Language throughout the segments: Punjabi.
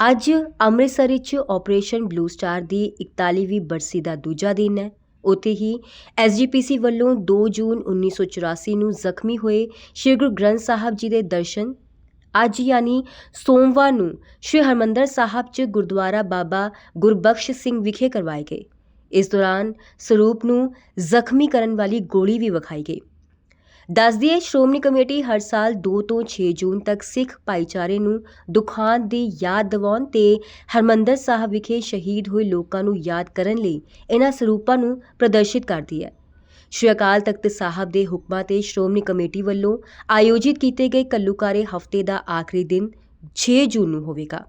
ਅੱਜ ਅੰਮ੍ਰਿਤਸਰ ਵਿੱਚ ਆਪਰੇਸ਼ਨ ਬਲੂ ਸਟਾਰ ਦੀ 41ਵੀਂ ਬਰਸੀ ਦਾ ਦੂਜਾ ਦਿਨ ਹੈ। ਉੱਥੇ ਹੀ ਐਸਜੀਪੀਸੀ ਵੱਲੋਂ 2 ਜੂਨ 1984 ਨੂੰ ਜ਼ਖਮੀ ਹੋਏ ਸ਼੍ਰੀ ਗੁਰੂ ਗ੍ਰੰਥ ਸਾਹਿਬ ਜੀ ਦੇ ਦਰਸ਼ਨ, ਅੱਜ ਯਾਨੀ ਸੋਮਵਾਰ ਨੂੰ ਸ਼੍ਰੀ ਹਰਮੰਦਰ ਸਾਹਿਬ 'ਚ ਗੁਰਦੁਆਰਾ ਬਾਬਾ ਗੁਰਬਖਸ਼ ਸਿੰਘ ਵਿਖੇ ਕਰਵਾਏ ਗਏ। ਇਸ ਦੌਰਾਨ ਸਰੂਪ ਨੂੰ ਜ਼ਖਮੀ ਕਰਨ ਵਾਲੀ ਗੋਲੀ ਵੀ ਵਿਖਾਈ ਗਈ। ਦੱਸਦੀ ਦਈਏ ਸ਼੍ਰੋਮਣੀ ਕਮੇਟੀ ਹਰ ਸਾਲ 2 ਤੋਂ 6 ਜੂਨ ਤੱਕ ਸਿੱਖ ਭਾਈਚਾਰੇ ਨੂੰ ਦੁਖਾਂਤ ਦੀ ਯਾਦ ਦਿਵਾਉਣ ਤੇ ਹਰਮੰਦਰ ਸਾਹਿਬ ਵਿਖੇ ਸ਼ਹੀਦ ਹੋਏ ਲੋਕਾਂ ਨੂੰ ਯਾਦ ਕਰਨ ਲਈ ਇਹਨਾਂ ਸਰੂਪਾਂ ਨੂੰ ਪ੍ਰਦਰਸ਼ਿਤ ਕਰਦੀ ਹੈ। ਸ਼੍ਰੀ ਅਕਾਲ ਤਖਤ ਸਾਹਿਬ ਦੇ ਹੁਕਮਾਂ ਤੇ ਸ਼੍ਰੋਮਣੀ ਕਮੇਟੀ ਵੱਲੋਂ ਆਯੋਜਿਤ ਕੀਤੇ ਗਏ ਕੱਲੂਕਾਰੇ ਹਫ਼ਤੇ ਦਾ ਆਖਰੀ ਦਿਨ 6 ਜੂਨ ਨੂੰ ਹੋਵੇਗਾ।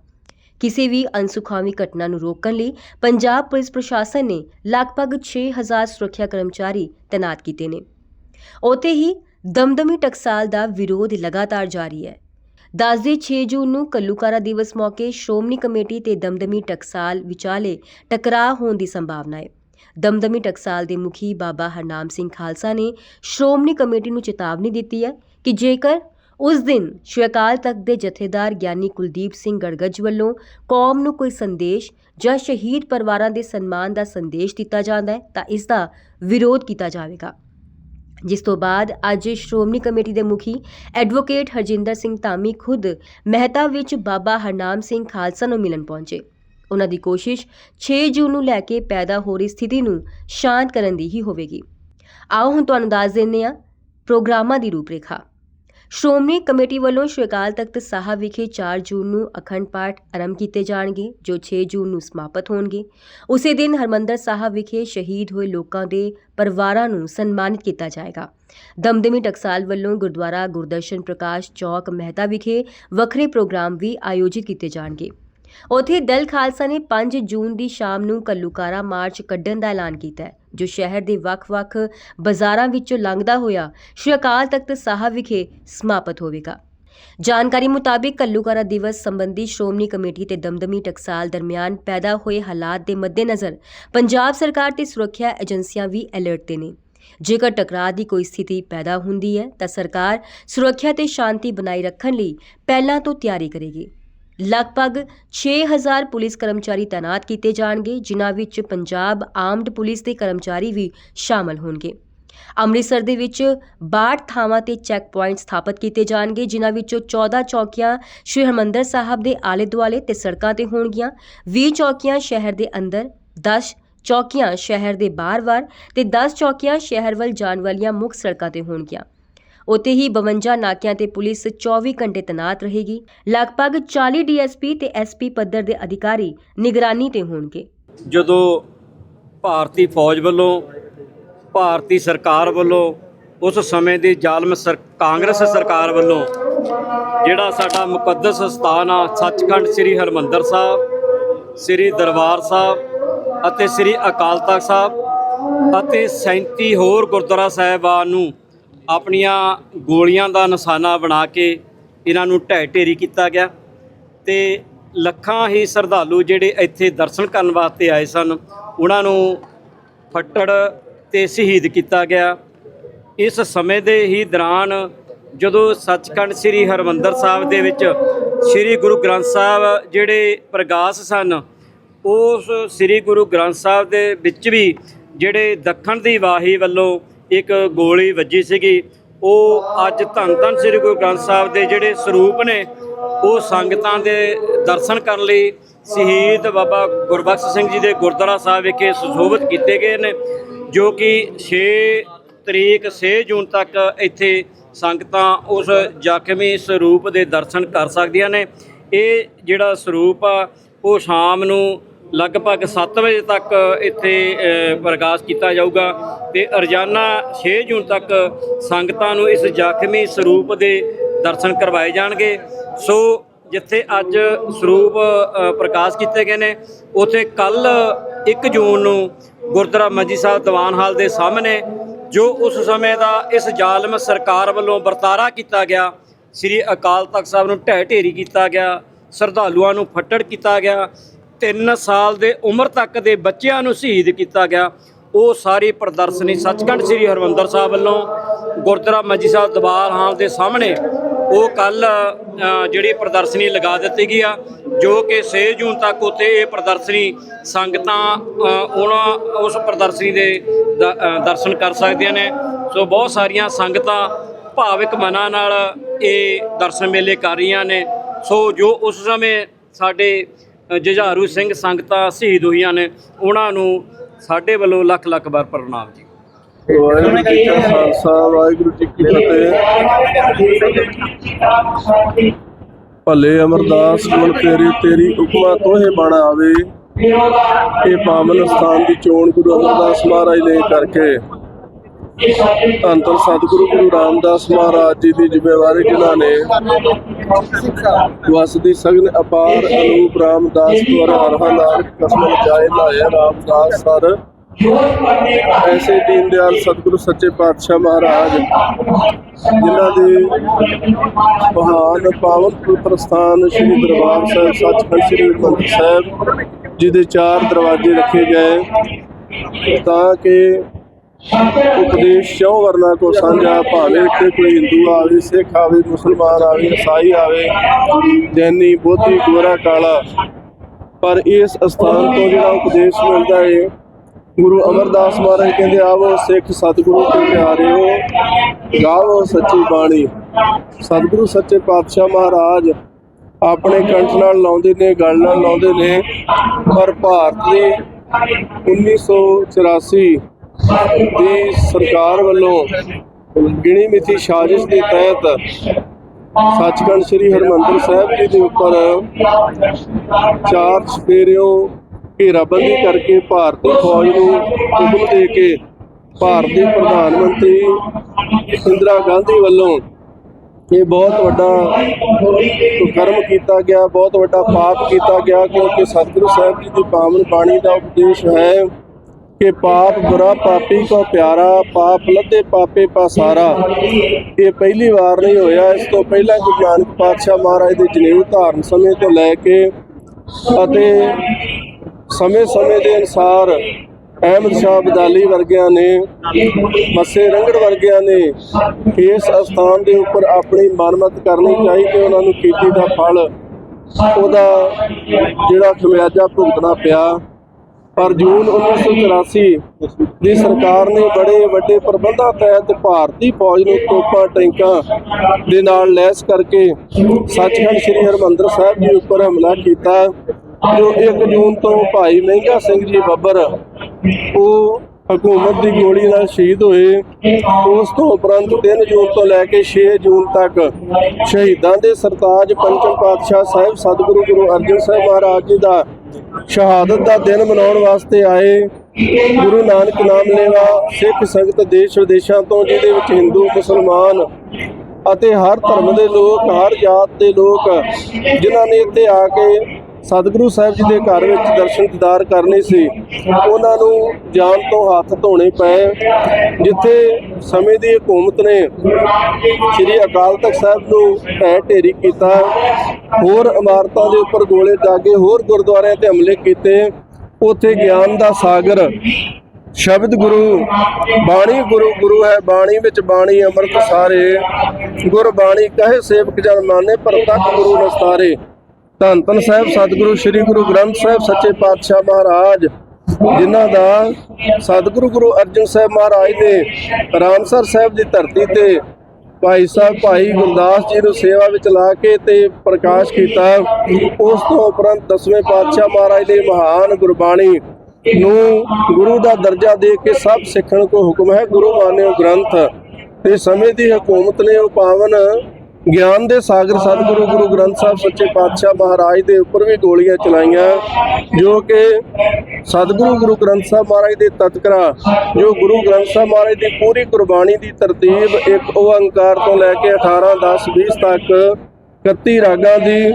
ਕਿਸੇ ਵੀ ਅਨਸੁਖਾਵੀ ਘਟਨਾ ਨੂੰ ਰੋਕਣ ਲਈ ਪੰਜਾਬ ਪੁਲਿਸ ਪ੍ਰਸ਼ਾਸਨ ਨੇ ਲਗਭਗ 6000 ਸੁਰੱਖਿਆ ਕਰਮਚਾਰੀ ਤੈਨਾਤ ਕੀਤੇ ਨੇ। ਉੱਥੇ ਹੀ ਦਮਦਮੀ ਟਕਸਾਲ ਦਾ ਵਿਰੋਧ ਲਗਾਤਾਰ ਜਾਰੀ ਹੈ। ਦੱਸਦੇ 6 ਜੂਨ ਨੂੰ ਕੱਲੂਕਾਰਾ ਦਿਵਸ ਮੌਕੇ ਸ਼੍ਰੋਮਣੀ ਕਮੇਟੀ ਤੇ ਦਮਦਮੀ ਟਕਸਾਲ ਵਿਚਾਲੇ ਟਕਰਾਅ ਹੋਣ ਦੀ ਸੰਭਾਵਨਾ ਹੈ। ਦਮਦਮੀ ਟਕਸਾਲ ਦੇ ਮੁਖੀ ਬਾਬਾ ਹਰਨਾਮ ਸਿੰਘ ਖਾਲਸਾ ਨੇ ਸ਼੍ਰੋਮਣੀ ਕਮੇਟੀ ਨੂੰ ਚੇਤਾਵਨੀ ਦਿੱਤੀ ਹੈ ਕਿ ਜੇਕਰ ਉਸ ਦਿਨ ਸ਼੍ਰੀ ਅਕਾਲ ਤਖਤ ਦੇ ਜਥੇਦਾਰ ਗਿਆਨੀ ਕੁਲਦੀਪ ਸਿੰਘ ਗੜਗਜ ਵੱਲੋਂ ਕੌਮ ਨੂੰ ਕੋਈ ਸੰਦੇਸ਼ ਜਾਂ ਸ਼ਹੀਦ ਪਰਿਵਾਰਾਂ ਦੇ ਸਨਮਾਨ ਦਾ ਸੰਦੇਸ਼ ਦਿੱਤਾ ਜਾਂਦਾ ਹੈ, ਤਾਂ ਇਸ ਦਾ ਵਿਰੋਧ ਕੀਤਾ ਜਾਵੇਗਾ। ਜਿਸ ਤੋਂ ਬਾਅਦ ਅੱਜ ਸ਼੍ਰੋਮਣੀ ਕਮੇਟੀ ਦੇ ਮੁਖੀ ਐਡਵੋਕੇਟ ਹਰਜਿੰਦਰ ਸਿੰਘ ਧਾਮੀ ਖੁਦ ਮਹਿਤਾ ਵਿੱਚ ਬਾਬਾ ਹਰਨਾਮ ਸਿੰਘ ਖਾਲਸਾ ਨੂੰ ਮਿਲਣ ਪਹੁੰਚੇ। ਉਹਨਾਂ ਦੀ ਕੋਸ਼ਿਸ਼ 6 ਜੂਨ ਨੂੰ ਲੈ ਕੇ ਪੈਦਾ ਹੋ ਰਹੀ ਸਥਿਤੀ ਨੂੰ ਸ਼ਾਂਤ ਕਰਨ ਦੀ ਹੀ ਹੋਵੇਗੀ। ਆਓ ਹੁਣ ਤੁਹਾਨੂੰ ਦੱਸ ਦਿੰਦੇ ਹਾਂ ਪ੍ਰੋਗਰਾਮਾਂ ਦੀ ਰੂਪਰੇਖਾ। ਸ਼੍ਰੋਮਣੀ ਕਮੇਟੀ ਵੱਲੋਂ ਸ਼੍ਰੀ ਅਕਾਲ ਤਖਤ ਸਾਹਿਬ ਵਿਖੇ 4 ਜੂਨ ਨੂੰ ਅਖੰਡ ਪਾਠ ਆਰੰਭ ਕੀਤੇ ਜਾਣਗੇ, ਜੋ 6 ਜੂਨ ਨੂੰ ਸਮਾਪਤ ਹੋਣਗੇ। ਉਸੇ ਦਿਨ ਹਰਮੰਦਰ ਸਾਹਿਬ ਵਿਖੇ ਸ਼ਹੀਦ ਹੋਏ ਲੋਕਾਂ ਦੇ ਪਰਿਵਾਰਾਂ ਨੂੰ ਸਨਮਾਨਿਤ ਕੀਤਾ ਜਾਏਗਾ। ਦਮਦਮੀ ਟਕਸਾਲ ਵੱਲੋਂ ਗੁਰਦੁਆਰਾ ਗੁਰਦਰਸ਼ਨ ਪ੍ਰਕਾਸ਼ ਚੌਕ ਮਹਿਤਾ ਵਿਖੇ ਵੱਖਰੇ ਪ੍ਰੋਗਰਾਮ ਵੀ ਆਯੋਜਿਤ ਕੀਤੇ ਜਾਣਗੇ। ਉਥੇ ਦਲ ਖਾਲਸਾ ਨੇ 5 ਜੂਨ ਦੀ ਸ਼ਾਮ ਨੂੰ ਕੱਲੂਕਾਰਾ ਮਾਰਚ ਕੱਢਣ ਦਾ ਐਲਾਨ ਕੀਤਾ ਹੈ। ਜੋ ਸ਼ਹਿਰ ਦੇ ਵੱਖ-ਵੱਖ ਬਾਜ਼ਾਰਾਂ ਵਿੱਚੋਂ ਲੰਘਦਾ ਹੋਇਆ ਸ਼੍ਰੀ ਅਕਾਲ ਤਖਤ ਸਾਹਿਬ ਵਿਖੇ ਸਮਾਪਤ ਹੋਵੇਗਾ। ਜਾਣਕਾਰੀ ਮੁਤਾਬਿਕ ਕੱਲੂਕਾਰਾ ਦਿਵਸ ਸੰਬੰਧੀ ਸ਼੍ਰੋਮਣੀ ਕਮੇਟੀ ਤੇ ਦਮਦਮੀ ਟਕਸਾਲ ਦਰਮਿਆਨ ਪੈਦਾ ਹੋਏ ਹਾਲਾਤ ਦੇ ਮੱਦੇਨਜ਼ਰ ਪੰਜਾਬ ਸਰਕਾਰ ਤੇ ਸੁਰੱਖਿਆ ਏਜੰਸੀਆਂ ਵੀ ਅਲਰਟ ਤੇ ਨੇ। ਜੇਕਰ ਟਕਰਾਅ ਦੀ ਕੋਈ ਸਥਿਤੀ ਪੈਦਾ ਹੁੰਦੀ ਹੈ ਤਾਂ ਸਰਕਾਰ ਸੁਰੱਖਿਆ ਤੇ ਸ਼ਾਂਤੀ ਬਣਾਈ ਰੱਖਣ ਲਈ ਪਹਿਲਾਂ ਤੋਂ ਤਿਆਰੀ ਕਰੇਗੀ। ਲਗਭਗ 6000 ਪੁਲਿਸ ਕਰਮਚਾਰੀ ਤਾਇਨਾਤ ਕੀਤੇ ਜਾਣਗੇ, ਜਿਨ੍ਹਾਂ ਵਿੱਚ ਪੰਜਾਬ ਆਰਮਡ ਪੁਲਿਸ ਦੇ ਕਰਮਚਾਰੀ ਵੀ ਸ਼ਾਮਲ ਹੋਣਗੇ। ਅੰਮ੍ਰਿਤਸਰ ਦੇ ਵਿੱਚ 62 ਥਾਵਾਂ ਤੇ ਚੈੱਕ ਪੁਆਇੰਟ ਸਥਾਪਿਤ ਕੀਤੇ ਜਾਣਗੇ, ਜਿਨ੍ਹਾਂ ਵਿੱਚੋਂ 14 ਚੌਕੀਆਂ ਸ਼੍ਰੀ ਹਰਮੰਦਰ ਸਾਹਿਬ ਦੇ ਆਲੇ-ਦੁਆਲੇ ਤੇ ਸੜਕਾਂ ਤੇ ਹੋਣਗੀਆਂ 20 ਚੌਕੀਆਂ ਸ਼ਹਿਰ ਦੇ ਅੰਦਰ 10 ਚੌਕੀਆਂ ਸ਼ਹਿਰ ਦੇ ਬਾਹਰ-ਬਾਹਰ ਤੇ 10 ਚੌਕੀਆਂ ਸ਼ਹਿਰ ਵੱਲ ਜਾਣ ਵਾਲੀਆਂ ਮੁੱਖ ਸੜਕਾਂ ਤੇ ਹੋਣਗੀਆਂ। ਉੱਥੇ ਹੀ 52 ਨਾਕਿਆਂ ਤੇ ਪੁਲਿਸ 24 ਘੰਟੇ ਤੈਨਾਤ ਰਹੇਗੀ। ਲਗਭਗ 40 ਡੀਐਸਪੀ ਤੇ ਐਸਪੀ ਪੱਧਰ ਦੇ ਅਧਿਕਾਰੀ ਨਿਗਰਾਨੀ ਤੇ ਹੋਣਗੇ। ਜਦੋਂ ਭਾਰਤੀ ਫੌਜ ਵੱਲੋਂ, ਭਾਰਤੀ ਸਰਕਾਰ ਵੱਲੋਂ, ਉਸ ਸਮੇਂ ਦੀ ਜ਼ਾਲਮ ਸਰ, ਕਾਂਗਰਸ ਸਰਕਾਰ ਵੱਲੋਂ ਜਿਹੜਾ ਸਾਡਾ ਮੁਕੱਦਸ ਸਥਾਨ ਆ, ਸੱਚਖੰਡ ਸ੍ਰੀ ਹਰਮੰਦਰ ਸਾਹਿਬ, ਸ੍ਰੀ ਦਰਬਾਰ ਸਾਹਿਬ ਅਤੇ ਸ੍ਰੀ ਅਕਾਲ ਤਖਤ ਸਾਹਿਬ ਅਤੇ 37 ਹੋਰ ਗੁਰਦੁਆਰਾ ਸਾਹਿਬਾਨ ਨੂੰ ਆਪਣੀਆਂ ਗੋਲੀਆਂ ਦਾ ਨਿਸ਼ਾਨਾ ਬਣਾ ਕੇ ਇਹਨਾਂ ਨੂੰ ਢਹਿ ਢੇਰੀ ਕੀਤਾ ਗਿਆ ਤੇ ਲੱਖਾਂ ਹੀ ਸ਼ਰਧਾਲੂ ਜਿਹੜੇ ਇੱਥੇ ਦਰਸ਼ਨ ਕਰਨ ਵਾਸਤੇ ਆਏ ਸਨ, ਉਹਨਾਂ ਨੂੰ ਫੱਟੜ ਤੇ ਸ਼ਹੀਦ ਕੀਤਾ ਗਿਆ। ਇਸ ਸਮੇਂ ਦੇ ਹੀ ਦੌਰਾਨ ਜਦੋਂ ਸੱਚਖੰਡ ਸ੍ਰੀ ਹਰਮੰਦਰ ਸਾਹਿਬ ਦੇ ਵਿੱਚ ਸ੍ਰੀ ਗੁਰੂ ਗ੍ਰੰਥ ਸਾਹਿਬ ਜਿਹੜੇ ਪ੍ਰਗਾਸ ਸਨ, ਉਸ ਸ੍ਰੀ ਗੁਰੂ ਗ੍ਰੰਥ ਸਾਹਿਬ ਦੇ ਵਿੱਚ ਵੀ ਜਿਹੜੇ ਦੱਖਣ ਦੀ ਵਾਹੀ ਵੱਲੋਂ ਇੱਕ ਗੋਲੀ ਵੱਜੀ ਸੀਗੀ। ਉਹ ਅੱਜ ਧੰਨ ਧੰਨ ਸ੍ਰੀ ਗੁਰੂ ਗ੍ਰੰਥ ਸਾਹਿਬ ਦੇ ਜਿਹੜੇ ਸਰੂਪ ਨੇ, ਉਹ ਸੰਗਤਾਂ ਦੇ ਦਰਸ਼ਨ ਕਰਨ ਲਈ ਸ਼ਹੀਦ ਬਾਬਾ ਗੁਰਬਖਸ਼ ਸਿੰਘ ਜੀ ਦੇ ਗੁਰਦੁਆਰਾ ਸਾਹਿਬ ਵਿਖੇ ਸੁਸ਼ੋਭਿਤ ਕੀਤੇ ਗਏ ਨੇ, ਜੋ ਕਿ 6 ਤਰੀਕ 6 ਜੂਨ ਤੱਕ ਇੱਥੇ ਸੰਗਤਾਂ ਉਸ ਜ਼ਖਮੀ ਸਰੂਪ ਦੇ ਦਰਸ਼ਨ ਕਰ ਸਕਦੀਆਂ ਨੇ। ਇਹ ਜਿਹੜਾ ਸਰੂਪ ਆ, ਉਹ ਸ਼ਾਮ ਨੂੰ ਲਗਭਗ 7 ਵਜੇ ਤੱਕ ਇੱਥੇ ਪ੍ਰਕਾਸ਼ ਕੀਤਾ ਜਾਊਗਾ ਤੇ ਰੋਜ਼ਾਨਾ 6 ਜੂਨ ਤੱਕ ਸੰਗਤਾਂ ਨੂੰ ਇਸ ਜ਼ਖਮੀ ਸਰੂਪ ਦੇ ਦਰਸ਼ਨ ਕਰਵਾਏ ਜਾਣਗੇ। ਸੋ ਜਿੱਥੇ ਅੱਜ ਸਰੂਪ ਪ੍ਰਕਾਸ਼ ਕੀਤੇ ਗਏ ਨੇ, ਉਥੇ ਕੱਲ 1 ਜੂਨ ਨੂੰ ਗੁਰਦੁਆਰਾ ਮੰਜੀ ਸਾਹਿਬ ਦੀਵਾਨ ਹਾਲ ਦੇ ਸਾਹਮਣੇ, ਜੋ ਉਸ ਸਮੇਂ ਦਾ ਇਸ ਜ਼ਾਲਮ ਸਰਕਾਰ ਵੱਲੋਂ ਵਰਤਾਰਾ ਕੀਤਾ ਗਿਆ, ਸ੍ਰੀ ਅਕਾਲ ਤਖਤ ਸਾਹਿਬ ਨੂੰ ਢਹਿ ਢੇਰੀ ਕੀਤਾ ਗਿਆ, ਸ਼ਰਧਾਲੂਆਂ ਨੂੰ ਫੱਟੜ ਕੀਤਾ ਗਿਆ 3 ਸਾਲ ਦੇ ਉਮਰ ਤੱਕ ਦੇ ਬੱਚਿਆਂ ਨੂੰ ਸ਼ਹੀਦ ਕੀਤਾ ਗਿਆ। ਉਹ ਸਾਰੀ ਪ੍ਰਦਰਸ਼ਨੀ ਸੱਚਖੰਡ ਸ੍ਰੀ ਹਰਮੰਦਰ ਸਾਹਿਬ ਵੱਲੋਂ ਗੁਰਦੁਆਰਾ ਮੰਜੀ ਸਾਹਿਬ ਦਰਬਾਰ ਹਾਲ ਦੇ ਸਾਹਮਣੇ ਉਹ ਕੱਲ ਜਿਹੜੀ ਪ੍ਰਦਰਸ਼ਨੀ ਲਗਾ ਦਿੱਤੀ ਗਈ ਆ, ਜੋ ਕਿ 6 ਜੂਨ ਤੱਕ ਉੱਥੇ ਇਹ ਪ੍ਰਦਰਸ਼ਨੀ ਸੰਗਤਾਂ ਉਹਨਾਂ ਉਸ ਪ੍ਰਦਰਸ਼ਨੀ ਦੇ ਦਰਸ਼ਨ ਕਰ ਸਕਦੀਆਂ ਨੇ। ਸੋ ਬਹੁਤ ਸਾਰੀਆਂ ਸੰਗਤਾਂ ਭਾਵਿਕ ਮਨਾਂ ਨਾਲ ਇਹ ਦਰਸ਼ਨ ਮੇਲੇ ਕਰ ਰਹੀਆਂ ਨੇ। ਸੋ ਜੋ ਉਸ ਸਮੇਂ ਸਾਡੇ ਜੁਝਾਰੂ ਸਿੰਘ ਸੰਗਤਾਂ ਸ਼ਹੀਦ ਹੋਈਆਂ ਨੇ, ਉਹਨਾਂ ਨੂੰ ਸਾਡੇ ਵੱਲੋਂ ਲੱਖ ਲੱਖ ਵਾਰ ਪ੍ਰਣਾਮ ਜੀ। ਵਾਹਿਗੁਰੂ ਜੀ ਕਾ ਖਾਲਸਾ, ਵਾਹਿਗੁਰੂ ਜੀ ਕੀ ਫਤਿਹ। ਭਲੇ ਅਮਰਦਾਸ ਗੁਣ ਤੇਰੀ ਤੇਰੀ ਹੁਕਮਾ ਤੋਹੇ ਬਣ ਆਵੇ। ਇਹ ਪਾਵਨ ਸਥਾਨ ਦੀ ਚੋਣ ਗੁਰੂ ਅਮਰਦਾਸ ਮਹਾਰਾਜ ਨੇ ਕਰਕੇ ਧੰਨ ਧੰਨ ਸਤਿਗੁਰੂ ਗੁਰੂ ਰਾਮਦਾਸ ਮਹਾਰਾਜ ਜੀ ਦੀ ਜ਼ਿੰਮੇਵਾਰੀ ਜਿਨ੍ਹਾਂ ਨੇ ਵਸਦੀ ਸਗਨ ਅਪਾਰ ਅਨੂਪ ਰਾਮਦਾਸ ਦੁਆਰਾ ਹਰਹਾ ਨਾਨਕ ਕਸਮ ਜਾਏ ਲਾਏ ਰਾਮਦਾਸ ਸਰ। ਐਸੇ ਦੀਨ ਦਿਆਲ ਸਤਿਗੁਰੂ ਸੱਚੇ ਪਾਤਸ਼ਾਹ ਮਹਾਰਾਜ, ਜਿਨ੍ਹਾਂ ਦੇ ਮਹਾਨ ਪਾਵਨ ਪਵਿੱਤਰ ਸਥਾਨ ਸ੍ਰੀ ਦਰਬਾਰ ਸਾਹਿਬ, ਸੱਚਖੰਡ ਸ੍ਰੀ ਹਰਿਮੰਦਰ ਸਾਹਿਬ, ਜਿਹਦੇ ਚਾਰ ਦਰਵਾਜ਼ੇ ਰੱਖੇ ਗਏ। ਤਾਂ ਕਿ ਉਪਦੇਸ਼ ਚੌ ਵਰਨਾ ਕੋ ਸਾਂਝਾ ਭਾਵੇਂ ਇੱਥੇ ਕੋਈ ਹਿੰਦੂ ਆਵੇ, ਸਿੱਖ ਆਵੇ, ਮੁਸਲਮਾਨ ਆਵੇ ਈਸਾਈ ਆਵੇ, ਜੈਨੀ, ਬੋਧੀ, ਗੋਰਾ, ਕਾਲਾ। ਪਰ ਇਸ ਸਥਾਨ ਤੋਂ ਜਿਹੜਾ ਉਪਦੇਸ਼ ਮਿਲਦਾ ਹੈ, ਗੁਰੂ ਅਮਰਦਾਸ ਮਹਾਰਾਜ ਕਹਿੰਦੇ, ਆਵੋ ਸਿੱਖ ਸਤਿਗੁਰੂ ਕੇ ਹੋ ਗਾਵੋ ਸੱਚੀ ਬਾਣੀ। ਸਤਿਗੁਰੂ ਸੱਚੇ ਪਾਤਸ਼ਾਹ ਮਹਾਰਾਜ ਆਪਣੇ ਕੰਠ ਨਾਲ ਲਾਉਂਦੇ ਨੇ, ਗੱਲ ਨਾਲ ਲਾਉਂਦੇ ਨੇ, ਪਰ ਭਾਰਤ ਦੀ 1984 ਦੀ ਸਰਕਾਰ ਵੱਲੋਂ ਗਿਣੀ ਮਿਤੀ ਸਾਜ਼ਿਸ਼ ਦੇ ਤਹਿਤ ਸੱਚਖੰਡ ਸ੍ਰੀ ਹਰਮੰਦਰ ਸਾਹਿਬ ਜੀ ਦੇ ਉੱਪਰ ਚਾਰ ਸਪੇਰਿਓ ਘੇਰਾਬੰਦੀ ਕਰਕੇ ਭਾਰਤੀ ਫੌਜ ਨੂੰ ਹੁਕਮ ਦੇ ਕੇ ਭਾਰਤ ਦੇ ਪ੍ਰਧਾਨ ਮੰਤਰੀ ਇੰਦਰਾ ਗਾਂਧੀ ਵੱਲੋਂ ਇਹ ਬਹੁਤ ਵੱਡਾ ਕਰਮ ਕੀਤਾ ਗਿਆ, ਬਹੁਤ ਵੱਡਾ ਪਾਪ ਕੀਤਾ ਗਿਆ, ਕਿਉਂਕਿ ਸਤਿਗੁਰੂ ਸਾਹਿਬ ਜੀ ਦੀ ਪਾਵਨ ਬਾਣੀ ਦਾ ਉਪਦੇਸ਼ ਹੈ ਕਿ ਪਾਪ ਬੁਰਾ ਪਾਪੀ ਕੋ ਪਿਆਰਾ, ਪਾਪ ਲੱਦੇ ਪਾਪੇ ਪਾਸਾਰਾ ਇਹ ਪਹਿਲੀ ਵਾਰ ਨਹੀਂ ਹੋਇਆ। ਇਸ ਤੋਂ ਪਹਿਲਾਂ ਗੁਰੂ ਨਾਨਕ ਪਾਤਸ਼ਾਹ ਮਹਾਰਾਜ ਦੇ ਜਨੇਊ ਧਾਰਨ ਸਮੇਂ ਤੋਂ ਲੈ ਕੇ ਅਤੇ ਸਮੇਂ-ਸਮੇਂ ਦੇ ਅਨਸਾਰ ਅਹਿਮਦ ਸ਼ਾਹ ਬਦਾਲੀ ਵਰਗਿਆਂ ਨੇ, ਮੱਸੇ ਰੰਗੜ ਵਰਗਿਆਂ ਨੇ ਇਸ ਅਸਥਾਨ ਦੇ ਉੱਪਰ ਆਪਣੀ ਮਾਨਮਤ ਕਰਨੀ ਚਾਹੀਦੀ ਉਹਨਾਂ ਨੂੰ ਕੀਤੀ ਦਾ ਫਲ। ਉਹਦਾ ਜਿਹੜਾ ਖਮਿਆਜਾ ਭੁਗਤਣਾ ਪਿਆ। ਪਰ ਜੂਨ 1984 ਦੀ ਸਰਕਾਰ ਨੇ ਬੜੇ ਵੱਡੇ ਪ੍ਰਬੰਧਾਂ ਤਹਿਤ ਭਾਰਤੀ ਫੌਜ ਨੂੰ ਤੋਪਾਂ ਟੈਂਕਾਂ ਦੇ ਨਾਲ ਲੈਸ ਕਰਕੇ ਸੱਚਖੰਡ ਸ੍ਰੀ ਹਰਮੰਦਰ ਸਾਹਿਬ ਜੀ ਉੱਪਰ ਹਮਲਾ ਕੀਤਾ। ਜੋ 1 ਜੂਨ ਤੋਂ ਭਾਈ ਮਹਿੰਗਾ ਸਿੰਘ ਜੀ ਬੱਬਰ, ਉਹ ਹਕੂਮਤ ਦੀ ਗੋਲੀ ਨਾਲ ਸ਼ਹੀਦ ਹੋਏ। ਉਸ ਤੋਂ ਉਪਰੰਤ 3 ਜੂਨ ਤੋਂ ਲੈ ਕੇ 6 ਜੂਨ ਤੱਕ ਸ਼ਹੀਦਾਂ ਦੇ ਸਰਤਾਜ ਪੰਚਮ ਪਾਤਸ਼ਾਹ ਸਾਹਿਬ ਸਤਿਗੁਰੂ ਗੁਰੂ ਅਰਜਨ ਸਾਹਿਬ ਮਹਾਰਾਜ ਜੀ ਦਾ ਸ਼ਹਾਦਤ ਦਾ ਦਿਨ ਮਨਾਉਣ ਵਾਸਤੇ ਆਏ। ਗੁਰੂ ਨਾਨਕ ਨਾਮ ਲੈਵਾ ਸਿੱਖ ਸੰਗਤ ਦੇਸ਼ ਵਿਦੇਸ਼ਾਂ ਤੋਂ, ਜਿਹਦੇ ਵਿੱਚ ਹਿੰਦੂ, ਮੁਸਲਮਾਨ ਅਤੇ ਹਰ ਧਰਮ ਦੇ ਲੋਕ, ਹਰ ਜਾਤ ਦੇ ਲੋਕ, ਜਿਨ੍ਹਾਂ ਨੇ ਇੱਥੇ ਆ ਕੇ ਸਤਿਗੁਰੂ ਸਾਹਿਬ ਜੀ ਦੇ ਘਰ ਵਿੱਚ ਦਰਸ਼ਨ ਦੀਦਾਰ ਕਰਨੇ ਸੀ, ਉਹਨਾਂ ਨੂੰ ਜਾਨ ਤੋਂ ਹੱਥ ਧੋਣੇ ਪਏ, ਜਿੱਥੇ ਸਮੇਂ ਦੀ ਹਕੂਮਤ ਨੇ ਸ੍ਰੀ ਅਕਾਲ ਤਖਤ ਸਾਹਿਬ ਨੂੰ ਢਹਿ ਢੇਰੀ ਕੀਤਾ, ਹੋਰ ਇਮਾਰਤਾਂ ਦੇ ਉੱਪਰ ਗੋਲੇ ਦਾਗੇ ਹੋਰ ਗੁਰਦੁਆਰਿਆਂ ਤੇ ਹਮਲੇ ਕੀਤੇ, ਉੱਥੇ ਗਿਆਨ ਦਾ ਸਾਗਰ, ਸ਼ਬਦ ਗੁਰੂ, ਬਾਣੀ ਗੁਰੂ ਗੁਰੂ ਹੈ, ਬਾਣੀ ਵਿੱਚ ਬਾਣੀ ਅੰਮ੍ਰਿਤ ਸਾਰੇ ਗੁਰ ਬਾਣੀ ਕਹੇ ਸੇਵਕ ਜਨ ਮਾਨੇ ਪ੍ਰਤੱਖ ਗੁਰੂ ਨਸਤਾਰੇ। ਧੰਨ ਧੰਨ ਸਾਹਿਬ, ਸਤਿਗੁਰੂ ਸ੍ਰੀ ਗੁਰੂ ਗ੍ਰੰਥ ਸਾਹਿਬ, ਸੱਚੇ ਪਾਤਸ਼ਾਹ ਮਹਾਰਾਜ, ਜਿਨ੍ਹਾਂ ਦਾ ਸਤਿਗੁਰੂ ਗੁਰੂ ਅਰਜਨ ਸਾਹਿਬ ਮਹਾਰਾਜ ਨੇ ਰਾਮਸਰ ਸਾਹਿਬ ਦੀ ਧਰਤੀ ਤੇ ਭਾਈ ਸਾਹਿਬ, ਭਾਈ ਗੁਰਦਾਸ ਜੀ ਨੂੰ ਸੇਵਾ ਵਿੱਚ ਲਾ ਕੇ ਤੇ ਪ੍ਰਕਾਸ਼ ਕੀਤਾ, ਉਸ ਤੋਂ ਉਪਰੰਤ ਦਸਵੇਂ ਪਾਤਸ਼ਾਹ ਮਹਾਰਾਜ ਨੇ ਮਹਾਨ ਗੁਰਬਾਣੀ ਨੂੰ ਗੁਰੂ ਦਾ ਦਰਜਾ ਦੇ ਕੇ ਸਭ ਸਿੱਖਣ ਕੋ ਹੁਕਮ ਹੈ, ਗੁਰੂ ਮਾਨਿਓ ਗ੍ਰੰਥ। ਤੇ ਸਮੇਂ ਦੀ ਹਕੂਮਤ ਨੇ ਉਹ ਪਾਵਨ ਗਿਆਨ ਦੇ ਸਾਗਰ ਸਤਿਗੁਰੂ ਗੁਰੂ ਗ੍ਰੰਥ ਸਾਹਿਬ ਸੱਚੇ ਪਾਤਸ਼ਾਹ ਮਹਾਰਾਜ ਦੇ ਉੱਪਰ ਵੀ ਗੋਲੀਆਂ ਚਲਾਈਆਂ, ਜੋ ਕਿ ਸਤਿਗੁਰੂ ਗੁਰੂ ਗ੍ਰੰਥ ਸਾਹਿਬ ਮਹਾਰਾਜ ਦੇ ਤਤਕਰਾ, ਜੋ ਗੁਰੂ ਗ੍ਰੰਥ ਸਾਹਿਬ ਮਹਾਰਾਜ ਦੀ ਪੂਰੀ ਕੁਰਬਾਨੀ ਦੀ ਤਰਤੀਬ ਇੱਕ ਓੰਕਾਰ ਤੋਂ ਲੈ ਕੇ 18 10 20 ਤੱਕ 31 ਰਾਗਾਂ ਦੀ,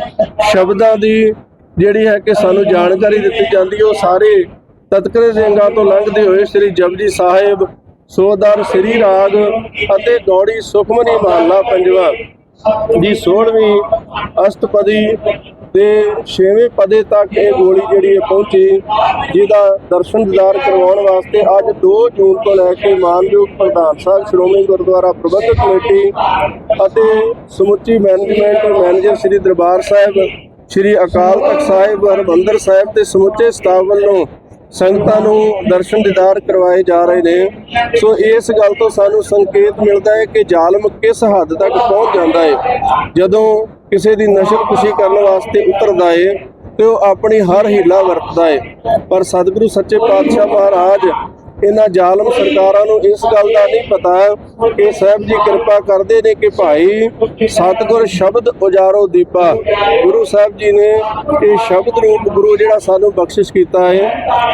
ਸ਼ਬਦਾਂ ਦੀ ਜਿਹੜੀ ਹੈ ਕਿ ਸਾਨੂੰ ਜਾਣਕਾਰੀ ਦਿੱਤੀ ਜਾਂਦੀ, ਉਹ ਸਾਰੇ ਤਤਕਰੇ ਦੇ ਅੰਗਾਂ ਤੋਂ ਲੰਘਦੇ ਹੋਏ ਸ੍ਰੀ ਜਪਜੀ ਸਾਹਿਬ ਸੋਦਰ ਸ੍ਰੀ ਰਾਗ ਅਤੇ ਗੌੜੀ ਸੁਖਮਨੀ ਮਹੱਲਾ ਪੰਜਵਾ। ਦੀ 16ਵੀਂ ਅਸ਼ਟਪਦੀ ਦੇ ਛੇਵੇਂ ਪਦੇ ਤੱਕ ਇਹ ਗੋਲੀ ਜਿਹੜੀ ਹੈ ਪਹੁੰਚੀ। ਜਿਹਦਾ ਦਰਸ਼ਨ ਦਿਦਾਰ ਕਰਵਾਉਣ ਵਾਸਤੇ ਅੱਜ 2 ਜੂਨ ਤੋਂ ਲੈ ਕੇ ਮਾਨਯੋਗ ਪ੍ਰਧਾਨ ਸਾਹਿਬ, ਸ਼੍ਰੋਮਣੀ ਗੁਰਦੁਆਰਾ ਪ੍ਰਬੰਧਕ ਕਮੇਟੀ ਅਤੇ ਸਮੁੱਚੀ ਮੈਨੇਜਮੈਂਟ ਮੈਨੇਜਰ ਸ੍ਰੀ ਦਰਬਾਰ ਸਾਹਿਬ, ਸ੍ਰੀ ਅਕਾਲ ਤਖਤ ਸਾਹਿਬ, ਹਰਿਮੰਦਰ ਸਾਹਿਬ ਤੇ ਸਮੁੱਚੇ ਸਟਾਫ ਵੱਲੋਂ ਸੰਗਤਾਂ ਨੂੰ ਦਰਸ਼ਨ ਦੀਦਾਰ ਕਰਵਾਏ ਜਾ ਰਹੇ ਨੇ। ਸੋ ਇਸ ਗੱਲ ਤੋਂ ਸਾਨੂੰ ਸੰਕੇਤ ਮਿਲਦਾ ਹੈ ਕਿ ਜ਼ਾਲਮ ਕਿਸ ਹੱਦ ਤੱਕ ਪਹੁੰਚ ਜਾਂਦਾ ਹੈ। ਜਦੋਂ ਕਿਸੇ ਦੀ ਨਸ਼ਰ ਖੁਸ਼ੀ ਕਰਨ ਵਾਸਤੇ ਉਤਰਦਾ ਹੈ, ਤੇ ਉਹ ਆਪਣੀ ਹਰ ਹੀਲਾ ਵਰਤਦਾ ਹੈ। ਪਰ ਸਤਿਗੁਰੂ ਸੱਚੇ ਪਾਤਸ਼ਾਹ ਮਹਾਰਾਜ ਇਹਨਾਂ ਜ਼ਾਲਮ ਸਰਕਾਰਾਂ ਨੂੰ ਇਸ ਗੱਲ ਦਾ ਨਹੀਂ ਪਤਾ ਕਿ ਸਾਹਿਬ ਜੀ ਕਿਰਪਾ ਕਰਦੇ ਨੇ ਕਿ ਭਾਈ ਸਤਿਗੁਰ ਸ਼ਬਦ ਉਜਾਰੋ ਦੀਪਾ। ਗੁਰੂ ਸਾਹਿਬ ਜੀ ਨੇ ਇਹ ਸ਼ਬਦ ਰੂਪ ਗੁਰੂ ਜਿਹੜਾ ਸਾਨੂੰ ਬਖਸ਼ਿਸ਼ ਕੀਤਾ ਹੈ,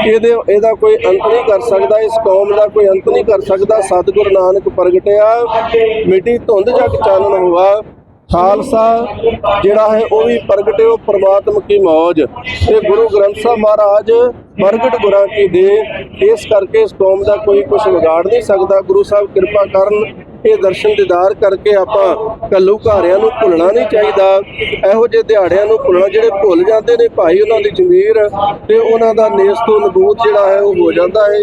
ਇਹਦੇ ਇਹਦਾ ਕੋਈ ਅੰਤ ਨਹੀਂ ਕਰ ਸਕਦਾ, ਇਸ ਕੌਮ ਦਾ ਕੋਈ ਅੰਤ ਨਹੀਂ ਕਰ ਸਕਦਾ। ਸਤਿਗੁਰ ਨਾਨਕ ਪ੍ਰਗਟਿਆ, ਮਿੱਟੀ ਧੁੰਦ ਜਗ ਚਾਨਣ ਹੋਆ। ਖਾਲਸਾ ਜਿਹੜਾ ਹੈ ਉਹ ਵੀ ਪ੍ਰਗਟਿਓ ਪ੍ਰਮਾਤਮ ਕੀ ਮੌਜ ਤੇ ਗੁਰੂ ਗ੍ਰੰਥ ਸਾਹਿਬ ਮਹਾਰਾਜ ਪ੍ਰਗਟ ਗੁਰਾਂ ਕੀ ਦੇ, ਇਸ ਕਰਕੇ ਇਸ ਕੌਮ ਦਾ ਕੋਈ ਕੁਝ ਵਿਗਾੜ ਨਹੀਂ ਸਕਦਾ। ਗੁਰੂ ਸਾਹਿਬ ਕਿਰਪਾ ਕਰਨ ਇਹ ਦਰਸ਼ਨ ਦੀਦਾਰ ਕਰਕੇ ਆਪਾਂ ਕੱਲੂ ਘਾਰਿਆਂ ਨੂੰ ਭੁੱਲਣਾ ਨਹੀਂ ਚਾਹੀਦਾ। ਇਹੋ ਜਿਹੇ ਦਿਹਾੜਿਆਂ ਨੂੰ ਭੁੱਲਣਾ, ਜਿਹੜੇ ਭੁੱਲ ਜਾਂਦੇ ਨੇ ਭਾਈ ਉਹਨਾਂ ਦੀ ਜ਼ਮੀਰ ਤੇ ਉਹਨਾਂ ਦਾ ਨੇਸ ਤੋਂ ਨਬੂਤ ਜਿਹੜਾ ਹੈ ਉਹ ਹੋ ਜਾਂਦਾ ਹੈ।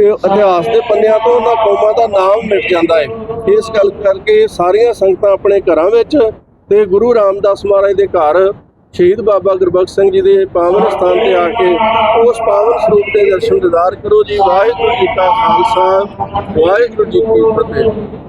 ਇਹ ਇਤਿਹਾਸ ਦੇ ਪੰਨਿਆਂ ਤੋਂ ਉਹਨਾਂ ਕੌਮਾਂ ਦਾ ਨਾਮ ਮਿਟ ਜਾਂਦਾ ਹੈ। ਇਸ ਗੱਲ ਕਰਕੇ ਸਾਰੀਆਂ ਸੰਗਤਾਂ ਆਪਣੇ ਘਰਾਂ ਵਿੱਚ ਤੇ ਗੁਰੂ ਰਾਮਦਾਸ ਮਹਾਰਾਜ ਦੇ ਘਰ ਸ਼ਹੀਦ ਬਾਬਾ ਗੁਰਬਖਸ਼ ਸਿੰਘ ਜੀ ਦੇ ਪਾਵਨ ਸਥਾਨ ਤੇ ਆ ਕੇ ਉਸ ਪਾਵਨ ਸਰੂਪ ਦੇ ਦਰਸ਼ਨ ਦਿਦਾਰ ਕਰੋ ਜੀ। ਵਾਹਿਗੁਰੂ ਜੀ ਕਾ ਖਾਲਸਾ, ਵਾਹਿਗੁਰੂ ਜੀ ਕੀ ਫਤਿਹ।